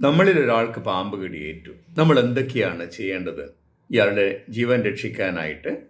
നമ്മളിൽ ഒരാൾക്ക് പാമ്പ് കടിയേറ്റു. നമ്മൾ എന്തൊക്കെയാണ് ചെയ്യേണ്ടത്? ഇയാളുടെ ജീവൻ രക്ഷിക്കാനായിട്ട്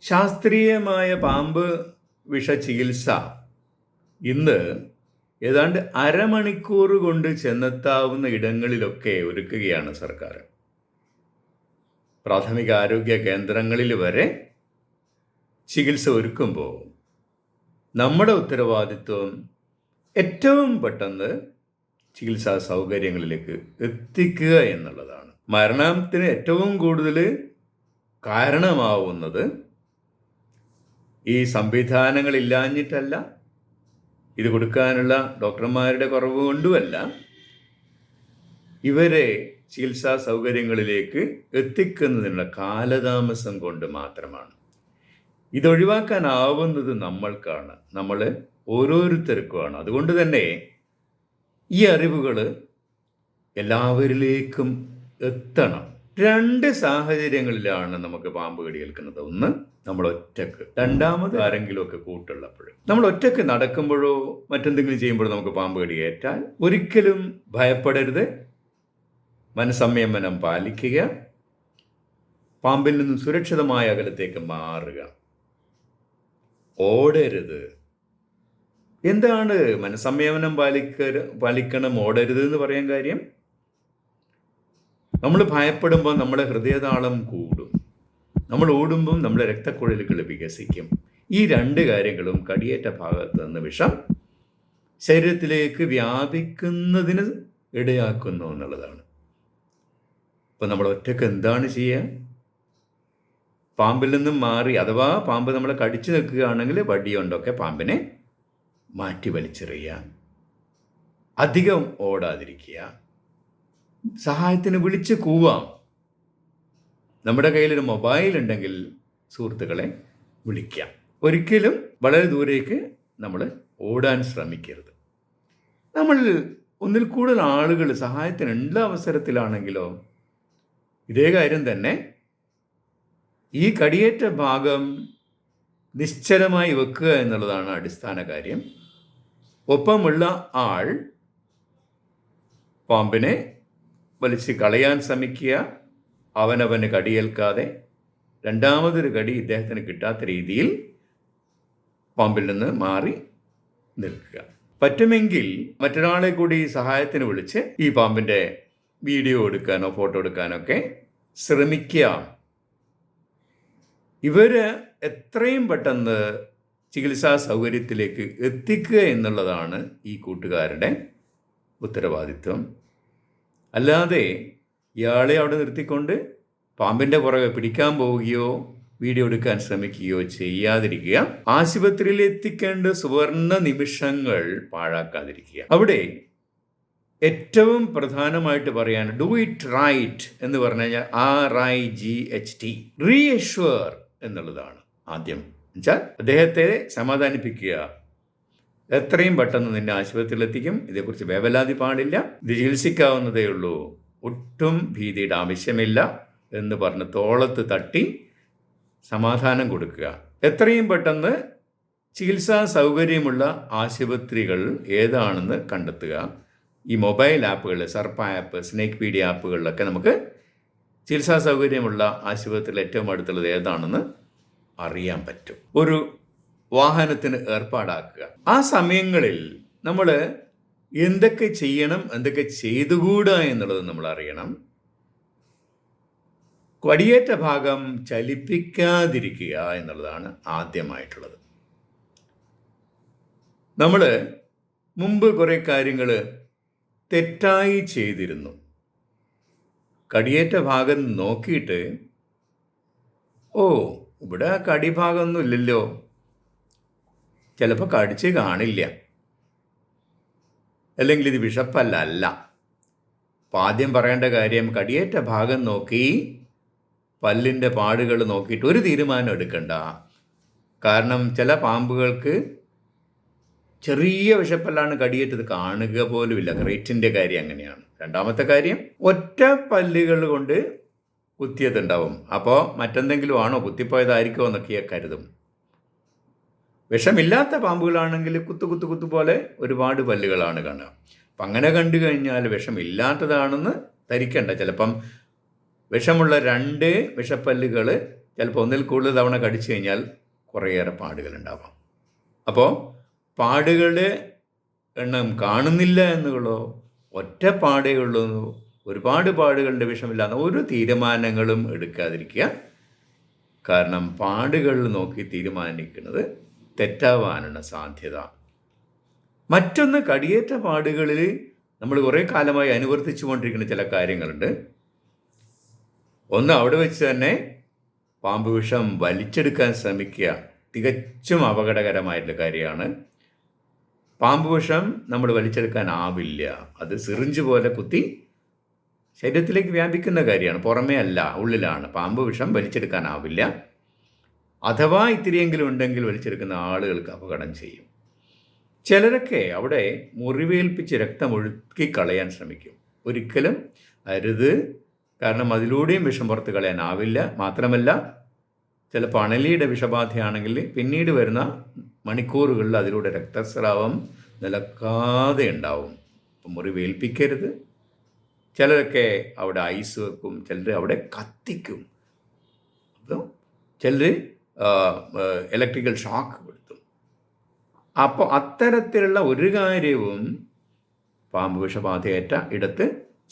ശാസ്ത്രീയമായ പാമ്പ് വിഷ ചികിത്സ. ഇന്ന് ഏതാണ്ട് അരമണിക്കൂർ കൊണ്ട് ചെന്നെത്താവുന്ന ഇടങ്ങളിലൊക്കെ ഒരുക്കുകയാണ് സർക്കാർ. പ്രാഥമിക ആരോഗ്യ കേന്ദ്രങ്ങളിൽ വരെ ചികിത്സ ഒരുക്കുമ്പോൾ നമ്മുടെ ഉത്തരവാദിത്വം ഏറ്റവും പെട്ടെന്ന് ചികിത്സാ സൗകര്യങ്ങളിലേക്ക് എത്തിക്കുക എന്നുള്ളതാണ്. മരണത്തിന് ഏറ്റവും കൂടുതൽ കാരണമാവുന്നത് ഈ സംവിധാനങ്ങളില്ലാഞ്ഞിട്ടല്ല ഇത് കൊടുക്കാനുള്ള ഡോക്ടർമാരുടെ കുറവ് കൊണ്ടുമല്ല ഇവരെ ചികിത്സാ സൗകര്യങ്ങളിലേക്ക് എത്തിക്കുന്നതിനുള്ള കാലതാമസം കൊണ്ട് മാത്രമാണ്. ഇതൊഴിവാക്കാനാവുന്നത് നമ്മൾക്കാണ്. നമ്മൾ ഓരോരുത്തർക്കുമാണ്. അതുകൊണ്ട് തന്നെ ഈ അറിവുകൾ എല്ലാവരിലേക്കും എത്തണം. രണ്ട് സാഹചര്യങ്ങളിലാണ് നമുക്ക് പാമ്പ് കടി ഏൽക്കുന്നത് ഒന്ന് നമ്മൾ ഒറ്റയ്ക്ക്. രണ്ടാമത് ആരെങ്കിലും ഒക്കെ കൂട്ടുള്ളപ്പോൾ നമ്മൾ ഒറ്റയ്ക്ക് നടക്കുമ്പോഴോ മറ്റെന്തെങ്കിലും ചെയ്യുമ്പോഴോ നമുക്ക് പാമ്പ് കടി ഏറ്റാൽ ഒരിക്കലും ഭയപ്പെടരുത്. മനസ്സംയമനം പാലിക്കുക. പാമ്പിൽ നിന്നും സുരക്ഷിതമായ അകലത്തേക്ക് മാറുക. ഓടരുത്. എന്താണ് മനസ്സംയമനം പാലിക്ക പാലിക്കണം ഓടരുത് എന്ന് പറയാൻ കാര്യം? നമ്മൾ ഭയപ്പെടുമ്പോൾ നമ്മുടെ ഹൃദയതാളം കൂടും. നമ്മൾ ഓടുമ്പം നമ്മുടെ രക്തക്കുഴലുകൾ വികസിക്കും. ഈ രണ്ട് കാര്യങ്ങളും കടിയേറ്റ ഭാഗത്ത് നിന്ന് വിഷം ശരീരത്തിലേക്ക് വ്യാപിക്കുന്നതിന് ഇടയാക്കുന്നു എന്നുള്ളതാണ്. അപ്പം നമ്മൾ ഒറ്റയ്ക്ക് എന്താണ് ചെയ്യുക? പാമ്പിൽ നിന്നും മാറി അഥവാ പാമ്പ് നമ്മളെ കടിച്ചു നിൽക്കുകയാണെങ്കിൽ വടിയുണ്ടൊക്കെ പാമ്പിനെ മാറ്റി വലിച്ചെറിയുക അധികം ഓടാതിരിക്കുക സഹായത്തിന് വിളിച്ച് കൂവാം. നമ്മുടെ കയ്യിലൊരു മൊബൈൽ ഉണ്ടെങ്കിൽ സുഹൃത്തുക്കളെ വിളിക്കാം. ഒരിക്കലും വളരെ ദൂരേക്ക് നമ്മൾ ഓടാൻ ശ്രമിക്കരുത്. നമ്മൾ ഒന്നിൽ കൂടുതൽ ആളുകൾ സഹായത്തിനുള്ള അവസരത്തിലാണെങ്കിലോ ഇതേ കാര്യം തന്നെ ഈ കടിയേറ്റ ഭാഗം നിശ്ചലമായി വെക്കുക എന്നുള്ളതാണ് അടിസ്ഥാന കാര്യം. ഒപ്പമുള്ള ആൾ പാമ്പിനെ വലിച്ച് കളയാൻ ശ്രമിക്കുക. അവനവന് കടിയേൽക്കാതെ രണ്ടാമതൊരു കടി ഇദ്ദേഹത്തിന് കിട്ടാത്ത രീതിയിൽ പാമ്പിൽ നിന്ന് മാറി നിൽക്കുക. പറ്റുമെങ്കിൽ മറ്റൊരാളെ കൂടി സഹായത്തിന് വിളിച്ച് ഈ പാമ്പിന്റെ വീഡിയോ എടുക്കാനോ ഫോട്ടോ എടുക്കാനോ ഒക്കെ ശ്രമിക്കുക ഇവർ എത്രയും പെട്ടെന്ന് ചികിത്സാ സൗകര്യത്തിലേക്ക് എത്തിക്കുക എന്നുള്ളതാണ് ഈ കൂട്ടുകാരുടെ ഉത്തരവാദിത്വം. അല്ലാതെ ഇയാളെ അവിടെ നിർത്തിക്കൊണ്ട് പാമ്പിന്റെ പുറകെ പിടിക്കാൻ പോവുകയോ വീഡിയോ എടുക്കാൻ ശ്രമിക്കുകയോ ചെയ്യാതിരിക്കുക ആശുപത്രിയിൽ എത്തിക്കേണ്ട സുവർണ നിമിഷങ്ങൾ പാഴാക്കാതിരിക്കുക. അവിടെ ഏറ്റവും പ്രധാനമായിട്ട് പറയാൻ ഡു ഇറ്റ് റൈറ്റ് എന്ന് പറഞ്ഞു കഴിഞ്ഞാൽ R I G H T reassure എന്നുള്ളതാണ് ആദ്യം. എന്നുവെച്ചാൽ അദ്ദേഹത്തെ സമാധാനിപ്പിക്കുക. എത്രയും പെട്ടെന്ന് നിന്നെ ആശുപത്രിയിൽ എത്തിക്കും ഇതേക്കുറിച്ച് വേവലാതി പാടില്ല. ഇത് ചികിത്സിക്കാവുന്നതേ ഉള്ളൂ. ഒട്ടും ഭീതിയുടെ ആവശ്യമില്ല എന്ന് പറഞ്ഞ് തോളത്ത് തട്ടി സമാധാനം കൊടുക്കുക. എത്രയും പെട്ടെന്ന് ചികിത്സാ സൗകര്യമുള്ള ആശുപത്രികൾ ഏതാണെന്ന് കണ്ടെത്തുക. ഈ മൊബൈൽ ആപ്പുകൾ സർപ്പ ആപ്പ് സ്നേക്ക് പീഡിയ ആപ്പുകളിലൊക്കെ നമുക്ക് ചികിത്സാ സൗകര്യമുള്ള ആശുപത്രിയിൽ ഏറ്റവും അടുത്തുള്ളത് ഏതാണെന്ന് അറിയാൻ പറ്റും. ഒരു വാഹനത്തിന് ഏർപ്പാടാക്കുക. ആ സമയങ്ങളിൽ നമ്മൾ എന്തൊക്കെ ചെയ്യണം എന്തൊക്കെ ചെയ്തുകൂടാ എന്നുള്ളത് നമ്മൾ അറിയണം. കൊടിയേറ്റ ഭാഗം ചലിപ്പിക്കാതിരിക്കുക എന്നുള്ളതാണ് ആദ്യമായിട്ടുള്ളത്. നമ്മൾ മുമ്പ് കുറേ കാര്യങ്ങൾ തെറ്റായി ചെയ്തിരുന്നു. കടിയേറ്റ ഭാഗം നോക്കിയിട്ട് ഓ ഇവിടെ കടിഭാഗമൊന്നും ഇല്ലല്ലോ ചിലപ്പോൾ കടിച്ച് കാണില്ല. അല്ലെങ്കിൽ ഇത് വിഷപ്പല്ല അല്ല. അപ്പം ആദ്യം പറയേണ്ട കാര്യം കടിയേറ്റ ഭാഗം നോക്കി പല്ലിന്റെ പാടുകൾ നോക്കിയിട്ട് ഒരു തീരുമാനം എടുക്കണ്ട. കാരണം ചില പാമ്പുകൾക്ക് ചെറിയ വിഷപ്പല്ലാണ് കടിയേറ്റത് കാണുക പോലുമില്ല. റേറ്റിന്റെ കാര്യം അങ്ങനെയാണ്. രണ്ടാമത്തെ കാര്യം ഒറ്റ പല്ലുകൾ കൊണ്ട് കുത്തിയതുണ്ടാവും. അപ്പോൾ മറ്റെന്തെങ്കിലും ആണോ കുത്തിപ്പോയതായിരിക്കുമോ എന്നൊക്കെ കരുതും. വിഷമില്ലാത്ത പാമ്പുകളാണെങ്കിൽ കുത്തു കുത്തു കുത്തു പോലെ ഒരുപാട് പല്ലുകളാണ് കാണുക. അപ്പം അങ്ങനെ കണ്ടു കഴിഞ്ഞാൽ വിഷമില്ലാത്തതാണെന്ന് ധരിക്കേണ്ട. ചിലപ്പം വിഷമുള്ള രണ്ട് വിഷപ്പല്ലുകൾ ചിലപ്പോൾ ഒന്നിൽ കൂടുതൽ തവണ കടിച്ചു കഴിഞ്ഞാൽ കുറേയേറെ പാടുകൾ ഉണ്ടാവാം. അപ്പോൾ പാടുകളുടെ എണ്ണം കാണുന്നില്ല എന്നുള്ളോ ഒറ്റ പാടേ ഉള്ളൂ ഒരുപാട് പാടുകളുടെ വിഷമില്ലാത്ത ഒരു തീരുമാനങ്ങളും എടുക്കാതിരിക്കുക. കാരണം പാടുകൾ നോക്കി തീരുമാനിക്കുന്നത് തെറ്റാവാനുള്ള സാധ്യത. മറ്റൊന്ന് കടിയേറ്റ പാടുകളിൽ നമ്മൾ കുറേ കാലമായി അനുവർത്തിച്ചു കൊണ്ടിരിക്കുന്ന ചില കാര്യങ്ങളുണ്ട്. ഒന്ന് അവിടെ വെച്ച് തന്നെ പാമ്പ് വിഷം വലിച്ചെടുക്കാൻ ശ്രമിക്കുക തികച്ചും അപകടകരമായിട്ടുള്ള കാര്യമാണ്. പാമ്പ് വിഷം നമ്മൾ വലിച്ചെടുക്കാനാവില്ല അത് സിറിഞ്ച് പോലെ കുത്തി ശരീരത്തിലേക്ക് വ്യാപിക്കുന്ന കാര്യമാണ്. പുറമേ അല്ല ഉള്ളിലാണ്. പാമ്പ് വിഷം വലിച്ചെടുക്കാനാവില്ല. അഥവാ ഇത്തിരിയെങ്കിലും ഉണ്ടെങ്കിൽ വലിച്ചെടുക്കുന്ന ആളുകൾക്ക് അപകടം ചെയ്യും. ചിലരൊക്കെ അവിടെ മുറിവേൽപ്പിച്ച് രക്തം ഒഴുക്കി കളയാൻ ശ്രമിക്കും. ഒരിക്കലും അരുത്. കാരണം അതിലൂടെയും വിഷം പുറത്ത് കളയാനാവില്ല. മാത്രമല്ല ചില പണലിയുടെ വിഷബാധയാണെങ്കിൽ പിന്നീട് വരുന്ന മണിക്കൂറുകളിൽ അതിലൂടെ രക്തസ്രാവം നിലക്കാതെ ഉണ്ടാവും. മുറിവേൽപ്പിക്കരുത്. ചിലരൊക്കെ അവിടെ ഐസ് വെക്കും ചിലർ അവിടെ കത്തിക്കും. അപ്പോൾ ചിലർ ഇലക്ട്രിക്കൽ ഷോക്ക് കൊടുത്തും അപ്പോൾ അത്തരത്തിലുള്ള ഒരു കാര്യവും പാമ്പ് വിഷബാധയേറ്റ ഇടത്ത്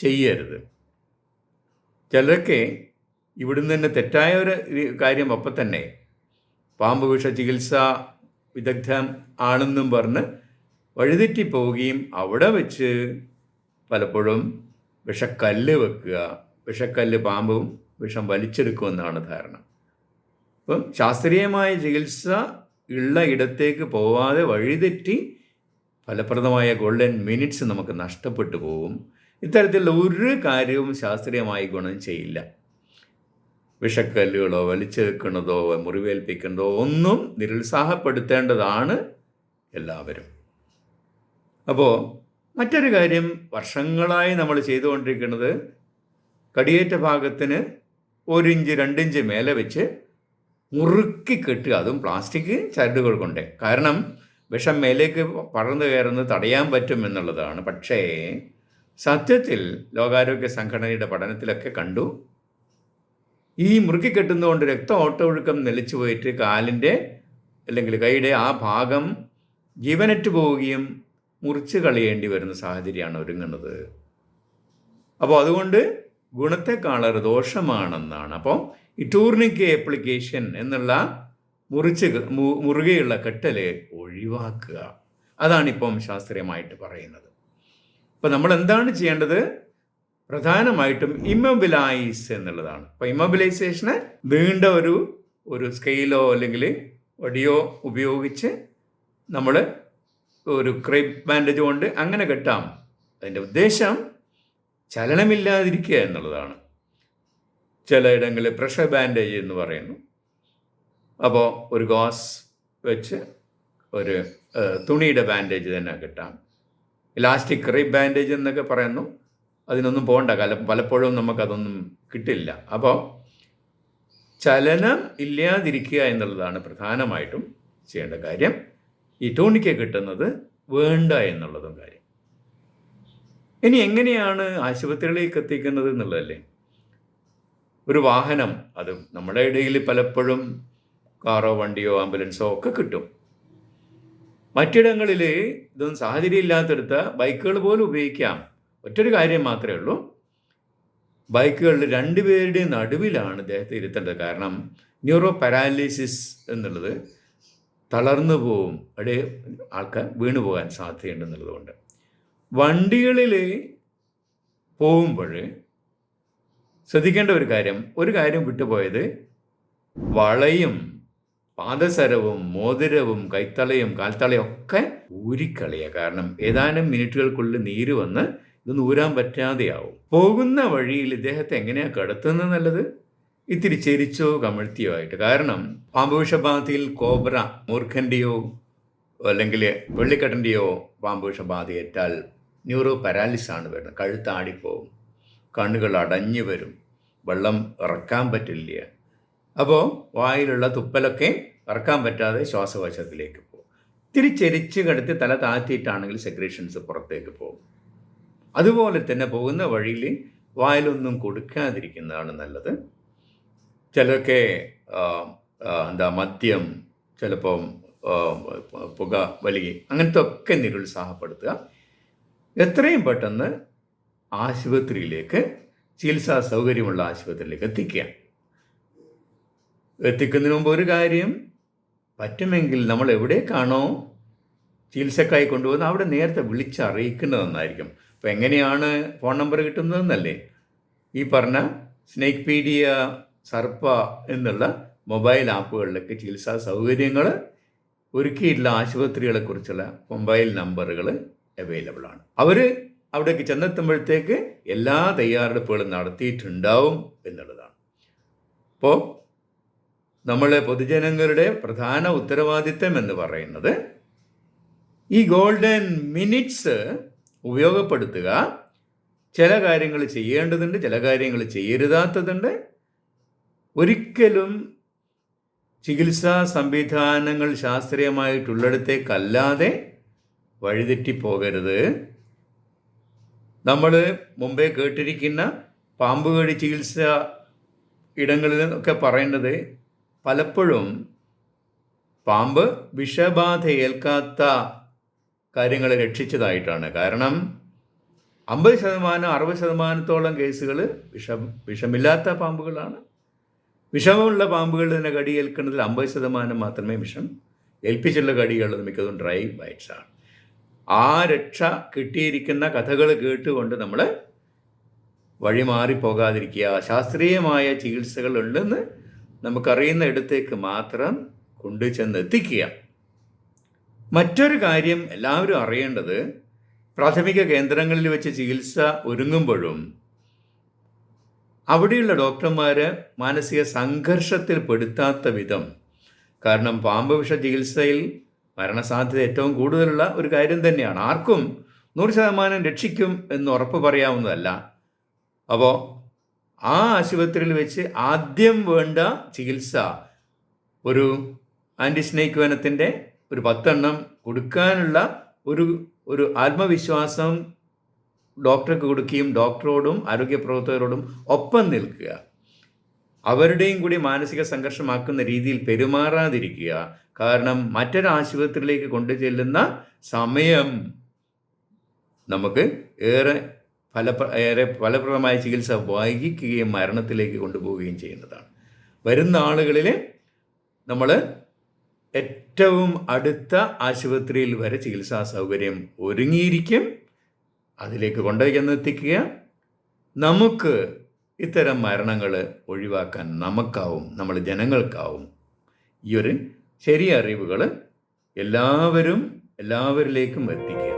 ചെയ്യരുത്. ചിലരൊക്കെ ഇവിടുന്ന് തന്നെ തെറ്റായ ഒരു കാര്യം അപ്പം തന്നെ പാമ്പ് വിഷ ചികിത്സ വിദഗ്ധം ആണെന്നും പറഞ്ഞ് വഴിതെറ്റി പോവുകയും അവിടെ വെച്ച് പലപ്പോഴും വിഷക്കല്ല് വെക്കുക. വിഷക്കല്ല് പാമ്പും വിഷം വലിച്ചെടുക്കുമെന്നാണ് ധാരണ. അപ്പം ശാസ്ത്രീയമായ ചികിത്സ ഉള്ള ഇടത്തേക്ക് പോവാതെ വഴിതെറ്റി ഫലപ്രദമായ ഗോൾഡൻ മിനിറ്റ്സ് നമുക്ക് നഷ്ടപ്പെട്ടു പോകും ഇത്തരത്തിലുള്ള ഒരു കാര്യവും ശാസ്ത്രീയമായി ഗുണം ചെയ്യില്ല. വിഷക്കല്ലുകളോ വലിച്ചെടുക്കുന്നതോ മുറിവേൽപ്പിക്കുന്നതോ ഒന്നും നിരുത്സാഹപ്പെടുത്തേണ്ടതാണ് എല്ലാവരും. അപ്പോൾ മറ്റൊരു കാര്യം വർഷങ്ങളായി നമ്മൾ ചെയ്തുകൊണ്ടിരിക്കുന്നത് കടിയേറ്റ ഭാഗത്തിന് ഒരിഞ്ച് രണ്ടിഞ്ച് മേലെ വെച്ച് മുറുക്കി കെട്ടുക. അതും പ്ലാസ്റ്റിക് ചരടുകൾ കൊണ്ട്. കാരണം വിഷം മേലേക്ക് പടർന്നു കയറുന്നത് തടയാൻ പറ്റും എന്നുള്ളതാണ്. പക്ഷേ സത്യത്തിൽ ലോകാരോഗ്യ സംഘടനയുടെ പഠനത്തിലൊക്കെ കണ്ടു. ഈ മുറുക്കി കെട്ടുന്നതുകൊണ്ട് രക്ത ഓട്ടൊഴുക്കം നിലച്ചു പോയിട്ട് കാലിന്റെ അല്ലെങ്കിൽ കൈയുടെ ആ ഭാഗം ജീവനറ്റ് പോവുകയും മുറിച്ച് കളയേണ്ടി വരുന്ന സാഹചര്യമാണ് ഒരുങ്ങുന്നത്. അപ്പോൾ അതുകൊണ്ട് ഗുണത്തെക്കാളർ ദോഷമാണെന്നാണ്. അപ്പോൾ ഈ ടൂർണിക്ക് ആപ്ലിക്കേഷൻ എന്നുള്ള മുറിച്ച് മുറുകെയുള്ള കെട്ടൽ ഒഴിവാക്കുക. അതാണിപ്പം ശാസ്ത്രീയമായിട്ട് പറയുന്നത്. അപ്പോൾ നമ്മൾ എന്താണ് ചെയ്യേണ്ടത്? പ്രധാനമായിട്ടും ഇമ്മൊബിലൈസ് എന്നുള്ളതാണ്. അപ്പോൾ ഇമ്മൊബിലൈസേഷന് നീണ്ട ഒരു ഒരു സ്കെയിലോ അല്ലെങ്കിൽ ഒടിയോ ഉപയോഗിച്ച് നമ്മൾ ഒരു ക്രൈപ്പ് ബാൻഡേജ് കൊണ്ട് അങ്ങനെ കെട്ടാം. അതിന്റെ ഉദ്ദേശം ചലനമില്ലാതിരിക്കുക എന്നുള്ളതാണ്. ചിലയിടങ്ങളിൽ പ്രഷർ ബാൻഡേജ് എന്ന് പറയുന്നു. അപ്പോൾ ഒരു ഗോസ് വെച്ച് ഒരു തുണിയുടെ ബാൻഡേജ് തന്നെ കിട്ടാം. ഇലാസ്റ്റിക് ക്രൈപ്പ് ബാൻഡേജ് എന്നൊക്കെ പറയുന്നു. അതിനൊന്നും പോകണ്ട കല പലപ്പോഴും നമുക്കതൊന്നും കിട്ടില്ല. അപ്പോൾ ചലനം ഇല്ലാതിരിക്കുക എന്നുള്ളതാണ് പ്രധാനമായിട്ടും ചെയ്യേണ്ട കാര്യം. ഈ ടോണിക്ക കിട്ടുന്നത് വേണ്ട എന്നുള്ളതും കാര്യം. ഇനി എങ്ങനെയാണ് ആശുപത്രികളിലേക്ക് എത്തിക്കുന്നത് എന്നുള്ളതല്ലേ? ഒരു വാഹനം അത് നമ്മുടെ ഇടയിൽ പലപ്പോഴും കാറോ വണ്ടിയോ ആംബുലൻസോ ഒക്കെ കിട്ടും. മറ്റിടങ്ങളിൽ ഇതൊന്നും സാഹചര്യം ഇല്ലാത്തടുത്ത് ബൈക്കുകൾ പോലും ഉപയോഗിക്കാം. ഒറ്റൊരു കാര്യം മാത്രമേ ഉള്ളൂ. ബൈക്കുകളിൽ രണ്ടുപേരുടെ നടുവിലാണ് ഇദ്ദേഹത്തെ ഇരുത്തേണ്ടത്. കാരണം ന്യൂറോ പാരാലിസിസ് എന്നുള്ളത് തളർന്നു പോവും. അവിടെ ആൾക്കാർ വീണു പോകാൻ സാധ്യതയുണ്ടെന്നുള്ളതുകൊണ്ട്. വണ്ടികളിൽ പോകുമ്പോൾ ശ്രദ്ധിക്കേണ്ട ഒരു കാര്യം. ഒരു കാര്യം വിട്ടുപോയത് വളയും പാദസരവും മോതിരവും കൈത്തളയും കാൽത്തളയും ഒക്കെ ഊരിക്കളയുക. കാരണം ഏതാനും മിനിറ്റുകൾക്കുള്ളിൽ നീര് വന്ന് ഇതൊന്നും ഊരാൻ പറ്റാതെയാവും. പോകുന്ന വഴിയിൽ ഇദ്ദേഹത്തെ എങ്ങനെയാണ് കടത്തുന്നത് നല്ലത്? ഇത്തിരി ചെരിച്ചോ കമഴ്ത്തിയോ ആയിട്ട്. കാരണം പാമ്പുവിഷബാധയിൽ കോബ്ര മൂർഖന്റെയോ അല്ലെങ്കിൽ വെള്ളിക്കട്ടന്റെയോ പാമ്പുവിഷബാധയേറ്റാൽ ന്യൂറോ പാരാലിസ് ആണ് വരുന്നത്. കഴുത്താടിപ്പോവും കണ്ണുകൾ അടഞ്ഞു വരും വെള്ളം ഇറക്കാൻ പറ്റില്ല. അപ്പോൾ വായിലുള്ള തുപ്പലൊക്കെ ഇറക്കാൻ പറ്റാതെ ശ്വാസകോശത്തിലേക്ക് പോകും. ഇത്തിരി ചെരിച്ച് കിടത്തി തല താഴ്ത്തിയിട്ടാണെങ്കിൽ സെക്രീഷൻസ് പുറത്തേക്ക് പോകും. അതുപോലെ തന്നെ പോകുന്ന വഴിയിൽ വായിലൊന്നും കൊടുക്കാതിരിക്കുന്നതാണ് നല്ലത്. ചിലർക്ക് എന്താ മദ്യം ചിലപ്പം പുക വലി അങ്ങനത്തെ ഒക്കെ നിരുത്സാഹപ്പെടുത്തുക. എത്രയും പെട്ടെന്ന് ആശുപത്രിയിലേക്ക് ചികിത്സാ സൗകര്യമുള്ള ആശുപത്രിയിലേക്ക് എത്തിക്കുക. എത്തിക്കുന്നതിന് മുമ്പ് ഒരു കാര്യം പറ്റുമെങ്കിൽ നമ്മൾ എവിടേക്കാണോ ചികിത്സക്കായി കൊണ്ടുപോകുന്നത് അവിടെ നേരത്തെ വിളിച്ചറിയിക്കുന്നത് നന്നായിരിക്കും അപ്പോൾ എങ്ങനെയാണ് ഫോൺ നമ്പർ കിട്ടുന്നതെന്നല്ലേ? ഈ പറഞ്ഞ സ്നേക് പീഡിയ സർപ്പ എന്നുള്ള മൊബൈൽ ആപ്പുകളിലൊക്കെ ചികിത്സാ സൗകര്യങ്ങൾ ഒരുക്കിയിട്ടുള്ള ആശുപത്രികളെക്കുറിച്ചുള്ള മൊബൈൽ നമ്പറുകൾ അവൈലബിൾ ആണ്. അവർ അവിടേക്ക് ചെന്നെത്തുമ്പോഴത്തേക്ക് എല്ലാ തയ്യാറെടുപ്പുകളും നടത്തിയിട്ടുണ്ടാവും എന്നുള്ളതാണ്. അപ്പോൾ നമ്മളെ പൊതുജനങ്ങളുടെ പ്രധാന ഉത്തരവാദിത്തം എന്ന് പറയുന്നത് ഈ ഗോൾഡൻ മിനിറ്റ്സ് ഉപയോഗപ്പെടുത്തുക. ചില കാര്യങ്ങൾ ചെയ്യേണ്ടതുണ്ട് ചില കാര്യങ്ങൾ ചെയ്യരുതാത്തതുണ്ട്. ഒരിക്കലും ചികിത്സാ സംവിധാനങ്ങൾ ശാസ്ത്രീയമായിട്ടുള്ളിടത്തേക്കല്ലാതെ വഴിതെറ്റിപ്പോകരുത്. നമ്മൾ മുമ്പേ കേട്ടിരിക്കുന്ന പാമ്പ് കടി ചികിത്സ ഇടങ്ങളിൽ ഒക്കെ പറയുന്നത് പലപ്പോഴും പാമ്പ് വിഷബാധ ഏൽക്കാത്ത കാര്യങ്ങൾ രക്ഷിച്ചതായിട്ടാണ്. കാരണം അമ്പത് ശതമാനം അറുപത് ശതമാനത്തോളം കേസുകൾ വിഷം വിഷമില്ലാത്ത പാമ്പുകളാണ്. വിഷമുള്ള കടി ഏൽക്കുന്നതിൽ അമ്പത് ശതമാനം മാത്രമേ വിഷം ഏൽപ്പിച്ചുള്ള കടിയുള്ളത് മിക്കതും ഡ്രൈ ബൈറ്റ്സ് ആണ്. ആ രക്ഷ കിട്ടിയിരിക്കുന്ന കഥകൾ കേട്ടുകൊണ്ട് നമ്മൾ വഴിമാറിപ്പോകാതിരിക്കുക ശാസ്ത്രീയമായ ചികിത്സകൾ ഉണ്ടെന്ന് നമുക്കറിയുന്ന ഇടത്തേക്ക് മാത്രം കൊണ്ടു എത്തിക്കുക മറ്റൊരു കാര്യം എല്ലാവരും അറിയേണ്ടത് പ്രാഥമിക കേന്ദ്രങ്ങളിൽ വെച്ച് ചികിത്സ ഒരുങ്ങുമ്പോഴും അവിടെയുള്ള ഡോക്ടർമാര് മാനസിക സംഘർഷത്തിൽ പെടുത്താത്ത വിധം. കാരണം പാമ്പ് വിഷ ചികിത്സയിൽ മരണസാധ്യത ഏറ്റവും കൂടുതലുള്ള ഒരു കാര്യം തന്നെയാണ്. ആർക്കും നൂറ് ശതമാനം രക്ഷിക്കും എന്ന് ഉറപ്പ് പറയാവുന്നതല്ല. അപ്പോൾ ആ ആശുപത്രിയിൽ വെച്ച് ആദ്യം വേണ്ട ചികിത്സ ഒരു ആന്റി സ്നേക്ക് വനത്തിന്റെ ഒരു പത്തെണ്ണം കൊടുക്കാനുള്ള ഒരു ഒരു ആത്മവിശ്വാസം ഡോക്ടർക്ക് കൊടുക്കുകയും ഡോക്ടറോടും ആരോഗ്യ പ്രവർത്തകരോടും ഒപ്പം നിൽക്കുക. അവരുടെയും കൂടി മാനസിക സംഘർഷമാക്കുന്ന രീതിയിൽ പെരുമാറാതിരിക്കുക. കാരണം മറ്റൊരു ആശുപത്രിയിലേക്ക് കൊണ്ടു ചെല്ലുന്ന സമയം നമുക്ക് ഏറെ ഫല ഏറെ ഫലപ്രദമായ ചികിത്സ വൈകിക്കുകയും മരണത്തിലേക്ക് കൊണ്ടുപോവുകയും ചെയ്യുന്നതാണ്. വരുന്ന ആളുകളിൽ നമ്മൾ ഏറ്റവും അടുത്ത ആശുപത്രിയിൽ വരെ ചികിത്സാ സൗകര്യം ഒരുങ്ങിയിരിക്കും. അതിലേക്ക് ചെന്നെത്തിക്കുക നമുക്ക് ഇത്തരം മരണങ്ങൾ ഒഴിവാക്കാൻ നമുക്കാവും നമ്മൾ ജനങ്ങൾക്കാവും. ഈ ഒരു ശരിയ അറിവുകൾ എല്ലാവരും എല്ലാവരിലേക്കും എത്തിക്കുക.